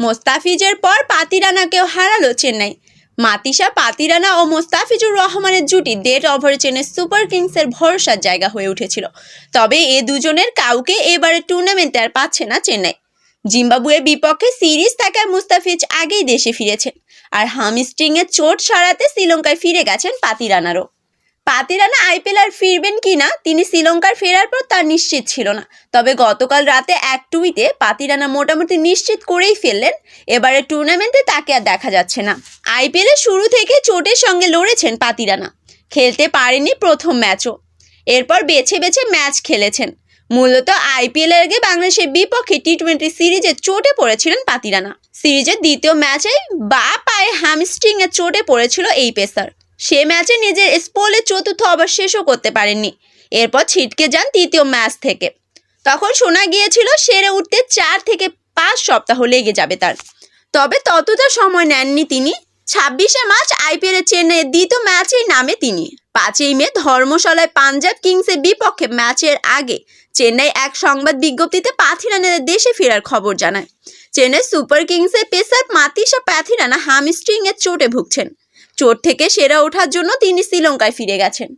মোস্তাফিজের পর পাতিরানাকেও হারালো চেন্নাই। মাতিসা, পাতিরানা ও মোস্তাফিজুর রহমানের জুটি ডেট ওভারে চেন্নাই সুপার কিংসের ভরসার জায়গা হয়ে উঠেছিল। তবে এ দুজনের কাউকে এবারে টুর্নামেন্টে আর পাচ্ছে না চেন্নাই। জিম্বাবুয়ের বিপক্ষে সিরিজ থাকায় মুস্তাফিজ আগেই দেশে ফিরেছেন। আর হামস্ট্রিংয়ের চোট সারাতে শ্রীলঙ্কায় ফিরে গেছেন পাতিরানারও। পাতিরানা আইপিএল আর ফিরবেন কিনা, তিনি শ্রীলঙ্কার ফেরার পর তার নিশ্চিত ছিল না। তবে গতকাল রাতে এক টুইটে পাতিরানা মোটামুটি নিশ্চিত করেই ফেললেন এবারে টুর্নামেন্টে তাকে আর দেখা যাচ্ছে না। আইপিএলের শুরু থেকে চোটের সঙ্গে লড়েছেন পাতিরানা, খেলতে পারেনি প্রথম ম্যাচও। এরপর বেছে বেছে ম্যাচ খেলেছেন। মূলত আইপিএল এর আগে বাংলাদেশের বিপক্ষে টি টোয়েন্টি সিরিজে চোটে পড়েছিলেন পাতিরানা। সিরিজের দ্বিতীয় ম্যাচে বা পায়ে হ্যামস্ট্রিং চোটে পড়েছিল এই পেসার। সে ম্যাচে নিজের স্পোলের চতুর্থ ওভার শেষও করতে পারেননি। এরপর ছিটকে যান তৃতীয় ম্যাচ থেকে। তখন শোনা গিয়েছিল, সেরে উঠতে চার থেকে পাঁচ সপ্তাহ লেগে যাবে তার। তবে ততটা সময় নেননি তিনি। ছাব্বিশে মার্চ আইপিএল এর চেন্নাইয়ের দ্বিতীয় ম্যাচেই নামে তিনি। পাঁচই মে ধর্মশালায় পাঞ্জাব কিংসের বিপক্ষে ম্যাচের আগে চেন্নাই এক সংবাদ বিজ্ঞপ্তিতে পাথিরানের দেশে ফেরার খবর জানায়। চেন্নাই সুপার কিংসের পেসার মাতিসা প্যাথিরানা হামস্ট্রিং এর চোটে ভুগছেন। চোট থেকে সেরা ওঠার জন্য তিনি শ্রীলঙ্কায় ফিরে গেছেন।